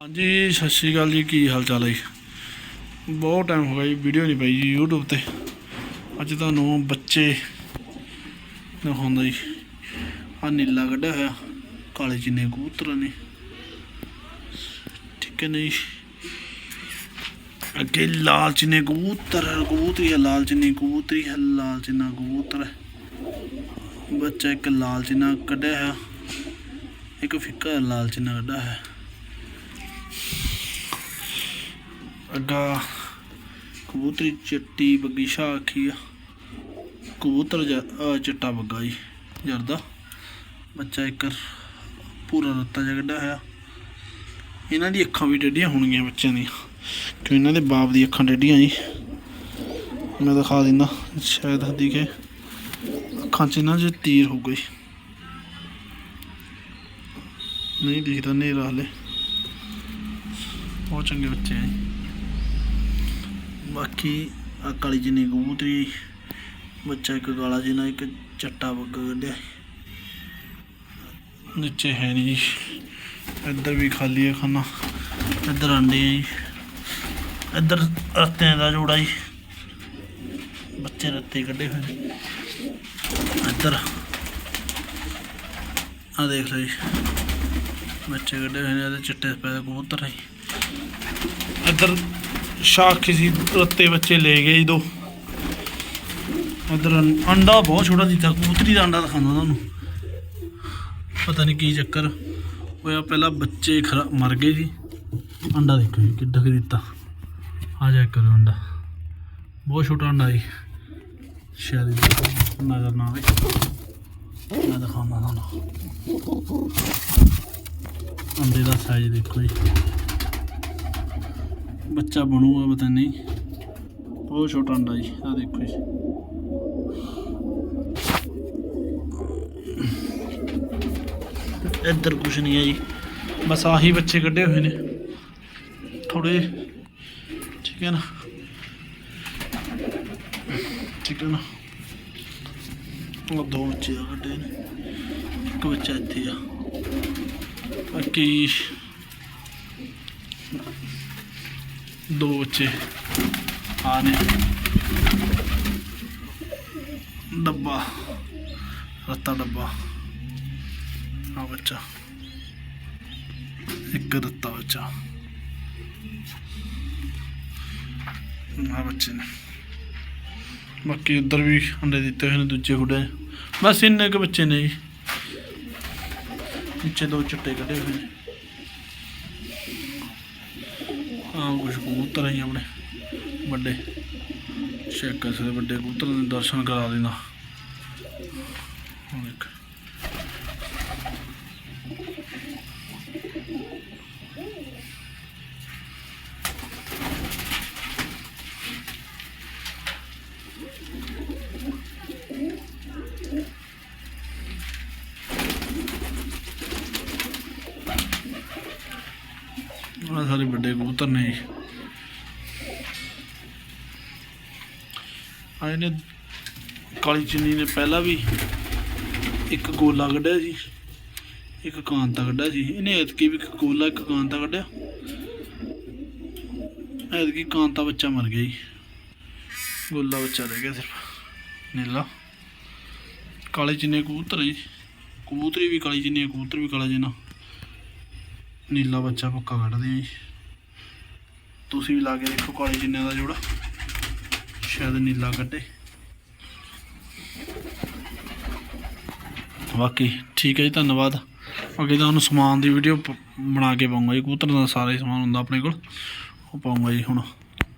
ਹਾਂਜੀ, ਸਤਿ ਸ਼੍ਰੀ ਅਕਾਲ ਜੀ, ਕੀ ਹਾਲ ਚਾਲ ਹੈ ਜੀ? ਬਹੁਤ ਟਾਈਮ ਹੋ ਗਿਆ ਜੀ, ਵੀਡੀਓ ਨਹੀਂ ਪਾਈ ਜੀ YouTube ਤੇ। ਅੱਜ ਤੁਹਾਨੂੰ ਬੱਚੇ ਦਿਖਾਉਂਦਾ ਜੀ। ਆ ਨੀਲਾ ਕੱਢਿਆ ਹੋਇਆ, ਕਾਲੇ ਚੀਨੇ ਕਬੂਤਰ ਨੇ। ਠੀਕ ਹੈ ਨਹੀਂ ਅੱਗੇ ਲਾਲ ਚੀਨੇ ਕਬੂਤਰ ਕਬੂਤਰੀ ਹੈ ਲਾਲ ਚੀਨੀ ਕਬੂਤਰੀ ਹੈ ਲਾਲ ਚੀਨਾ ਕਬੂਤਰ ਬੱਚਾ ਇੱਕ ਲਾਲ ਚੀਨਾ ਕੱਢਿਆ ਹੋਇਆ, ਇੱਕ ਫਿੱਕਾ ਲਾਲ ਚੀਨਾ ਕੱਢਿਆ ਹੋਇਆ। ਅੱਗਾ ਕਬੂਤਰੀ ਚਿੱਟੀ ਬੱਗੀ ਸ਼ਾਹ ਆਖੀ ਆ। ਕਬੂਤਰ ਚਿੱਟਾ ਬੱਗਾ ਜੀ ਜਰਦਾ ਬੱਚਾ ਇੱਕ ਪੂਰਾ ਰੱਤਾ ਜਿਹਾ ਕੱਢਿਆ ਹੋਇਆ। ਇਹਨਾਂ ਦੀ ਅੱਖਾਂ ਵੀ ਟੇਢੀਆਂ ਹੋਣਗੀਆਂ ਬੱਚਿਆਂ ਦੀਆਂ। ਕਿਉਂ ਇਹਨਾਂ ਦੇ ਬਾਪ ਦੀ ਅੱਖਾਂ ਟੇਢੀਆਂ ਜੀ। ਮੈਂ ਦਿਖਾ ਦਿੰਦਾ, ਸ਼ਾਇਦ ਦਿਖੇ ਅੱਖਾਂ 'ਚ ਇਹਨਾਂ 'ਚ ਤੀਰ ਹੋ ਗਈ ਨਹੀਂ ਦਿਖਦਾ ਨੇਰਾ ਹਲੇ। ਬਹੁਤ ਚੰਗੇ ਬੱਚੇ ਆ ਜੀ। ਬਾਕੀ ਆ ਕਾਲੀ ਜਿੰਨੀ ਕਬੂਤਰੀ ਬੱਚਾ ਇੱਕ ਕਾਲਾ ਜਿਹਾ ਇੱਕ ਚੱਟਾ ਬੱਗਾ ਕੱਢਿਆ। ਨੀਚੇ ਹੈ ਨਹੀਂ ਜੀ। ਇੱਧਰ ਵੀ ਖਾਲੀ ਹੈ ਖਾਨਾ। ਇੱਧਰ ਆਂਡੇ ਆ ਜੀ। ਇੱਧਰ ਰੱਤਿਆਂ ਦਾ ਜੋੜਾ ਜੀ। ਬੱਚੇ ਰੱਤੇ ਕੱਢੇ ਹੋਏ ਨੇ। ਇੱਧਰ। ਆ ਦੇਖ ਲਓ ਜੀ। ਬੱਚੇ ਕੱਢੇ ਹੋਏ ਨੇ, ਇਹਦੇ ਚਿੱਟੇ ਸਪੈਦ ਕਬੂਤਰ ਹੈ ਇੱਧਰ ਸ਼ਾਖ ਕਿਸੇ ਰੱਤੇ ਬੱਚੇ ਲੈ ਗਏ ਜੀ ਦੋ। ਅੰਡਾ ਬਹੁਤ ਛੋਟਾ ਦਿੱਤਾ ਕਬੂਤਰੀ ਦਾ ਅੰਡਾ ਦਿਖਾਉਂਦਾ ਤੁਹਾਨੂੰ ਪਤਾ ਨਹੀਂ ਕੀ ਚੱਕਰ ਹੋਇਆ, ਪਹਿਲਾਂ ਬੱਚੇ ਖਰਾ ਮਰ ਗਏ ਜੀ। ਅੰਡਾ ਦੇਖੋ ਜੀ, ਕਿੱਡਾ ਕੁ ਦਿੱਤਾ। ਆ ਜਾ ਕਰੋ ਅੰਡਾ। ਬਹੁਤ ਛੋਟਾ ਅੰਡਾ ਜੀ। ਸ਼ਾਇਦ ਨਜ਼ਰ ਨਾ ਆਵੇ। ਮੈਂ ਦਿਖਾਉਂਦਾ ਤੁਹਾਨੂੰ। ਅੰਡੇ ਦਾ ਸਾਈਜ਼ ਦੇਖੋ ਜੀ। ਬੱਚਾ ਬਣੂਗਾ, ਪਤਾ ਨਹੀਂ। ਬਹੁਤ ਛੋਟਾ ਅੰਡਾ ਜੀ ਆ ਦੇਖੋ ਜੀ। ਇੱਧਰ ਕੁਛ ਨਹੀਂ ਹੈ ਜੀ। ਬਸ ਆਹੀ ਬੱਚੇ ਕੱਢੇ ਹੋਏ ਨੇ। ਥੋੜੇ ਠੀਕ ਹੈ ਨਾ। ਠੀਕ ਹੈ ਨਾ। ਉਹ ਦੋ ਬੱਚੇ ਆ ਕੱਢੇ ਨੇ। ਇੱਕ ਬੱਚਾ ਇੱਥੇ ਆ। ਬਾਕੀ ਦੋ ਬੱਚੇ। ਆ ਨੇ। ਡੱਬਾ। ਰੱਤਾ ਡੱਬਾ। ਆ ਬੱਚਾ। ਇੱਕ ਰੱਤਾ ਬੱਚਾ। ਆ ਬੱਚੇ ਨੇ। ਬਾਕੀ ਉੱਧਰ ਵੀ ਅੰਡੇ ਦਿੱਤੇ ਹੋਏ ਨੇ, ਦੂਜੇ ਖੁੱਡੇ। ਬਸ ਇੰਨੇ ਕੁ ਬੱਚੇ ਨੇ ਜੀ। ਨੀਚੇ ਦੋ ਚਿੱਟੇ ਕੱਢੇ ਹੋਏ ਨੇ। ਆ ਕੁਝ ਕਬੂਤਰ ਆਈ ਆਪਣੇ ਵੱਡੇ। ਚੈੱਕ ਕਰ ਸਕਦੇ ਵੱਡੇ ਕਬੂਤਰ ਦੇ ਦਰਸ਼ਨ ਕਰਾ ਦੇਣਾ। ਹੁਣ ਆ ਸਾਰੇ ਵੱਡੇ ਕਬੂਤਰ ਨੇ ਜੀ। ਆ ਇਹਨੇ ਕਾਲੀ ਚੁੰਨੀ ਨੇ ਪਹਿਲਾਂ ਵੀ ਇੱਕ ਗੋਲਾ ਕੱਢਿਆ ਸੀ ਇੱਕ ਕਾਂਤਾ ਕੱਢਿਆ ਸੀ ਇਹਨੇ ਐਤਕੀ ਵੀ ਇੱਕ ਗੋਲਾ ਇੱਕ ਕਾਂਤਾ ਕੱਢਿਆ। ਐਤਕੀ ਕਾਂਤਾ ਬੱਚਾ ਮਰ ਗਿਆ ਜੀ। ਗੋਲਾ ਬੱਚਾ ਰਹਿ ਗਿਆ ਸਿਰਫ ਨੀਲਾ। ਕਾਲੇ ਚਿੰਨੇ ਕਬੂਤਰ ਹੈ ਜੀ। ਕਬੂਤਰੀ ਵੀ ਕਾਲੀ ਚਿੰਨੀ ਹੈ, ਕਬੂਤਰ ਵੀ ਕਾਲਾ ਜਿੰਨਾ ਨੀਲਾ ਬੱਚਾ ਪੱਕਾ ਕੱਢਦੇ ਆ ਜੀ। ਤੁਸੀਂ ਵੀ ਲਾ ਕੇ ਦੇਖੋ ਕਾਲੇ ਚਿੰਨੇ ਦਾ ਜੋੜਾ। ਸ਼ਾਇਦ ਨੀਲਾ ਕੱਢੇ। ਬਾਕੀ ਠੀਕ ਹੈ ਜੀ, ਧੰਨਵਾਦ। ਅੱਗੇ ਤੁਹਾਨੂੰ ਸਮਾਨ ਦੀ ਵੀਡੀਓ ਬਣਾ ਕੇ ਪਾਉਂਗਾ ਜੀ। ਕਬੂਤਰ ਦਾ ਸਾਰਾ ਹੀ ਸਮਾਨ ਹੁੰਦਾ ਆਪਣੇ ਕੋਲ। ਉਹ ਪਾਉਂਗਾ ਜੀ ਹੁਣ।